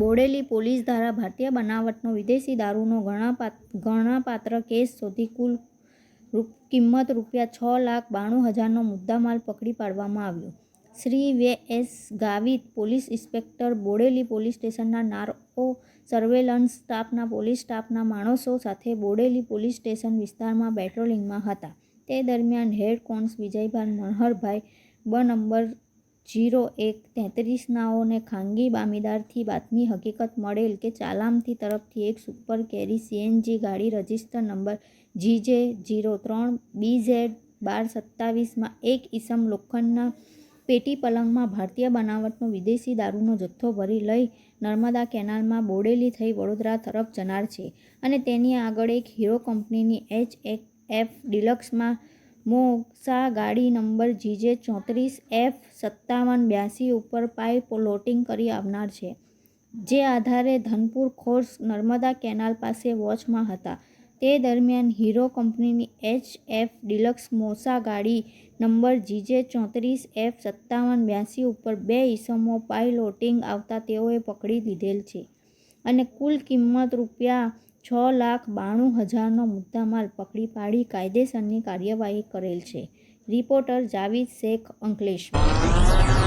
Bodeli police દ્વારા ભારતીય બનાવટનો વિદેશી દારૂનો ગણનાપાત ગણનાપાત્ર કેસ શોધી કુલ કિંમત રૂપિયા છ લાખ બાણું હજારનો મુદ્દામાલ પકડી પાડવામાં આવ્યો. Shri V S Gavit, police inspector, Bodeli police સ્ટેશનના નારો સર્વેલન્સ સ્ટાફના, પોલીસ સ્ટાફના માણસો સાથે બોડેલી પોલીસ સ્ટેશન વિસ્તારમાં પેટ્રોલિંગમાં હતા. તે દરમિયાન હેડ કોન્સ વિજયભાઈ મનહરભાઈ બ નંબર જીરો એક તેત્રીસનાઓને ખાનગી બામીદારથી બાતમી હકીકત મળેલ કે ચાલામથી તરફથી એક સુપર કેરી સીએનજી ગાડી રજિસ્ટર નંબર જીજે જીરો ત્રણ બીઝેડ બાર સત્તાવીસમાં એક ઈસમ લોખંડના પેટી પલંગમાં ભારતીય બનાવટનો વિદેશી દારૂનો જથ્થો ભરી લઈ નર્મદા કેનાલમાં બોડેલી થઈ વડોદરા તરફ જનાર છે. અને તેની આગળ એક હીરો કંપનીની એચ એક એફ ડિલક્સમાં મોક્ષા ગાડી નંબર જીજે ચોત્રીસ એફ સત્તાવન બ્યાસી ઉપર પાઇપ લોટિંગ કરી આવનાર છે, જે આધારે ધનપુર ખોર્સ નર્મદા કેનાલ પાસે વોચમાં હતા. તે દરમિયાન હીરો કંપનીની એચ એફ ડિલક્સ મોસા ગાડી નંબર જીજે ચોત્રીસ એફ સત્તાવન બ્યાસી ઉપર બે ઈસમો પાઇલોટિંગ આવતા તેઓએ પકડી લીધેલ છે. અને કુલ કિંમત રૂપિયા છ લાખ બાણું હજારનો મુદ્દામાલ પકડી પાડી કાયદેસરની કાર્યવાહી કરેલ છે. રિપોર્ટર જાવીદ શેખ અંકલેશ્વર.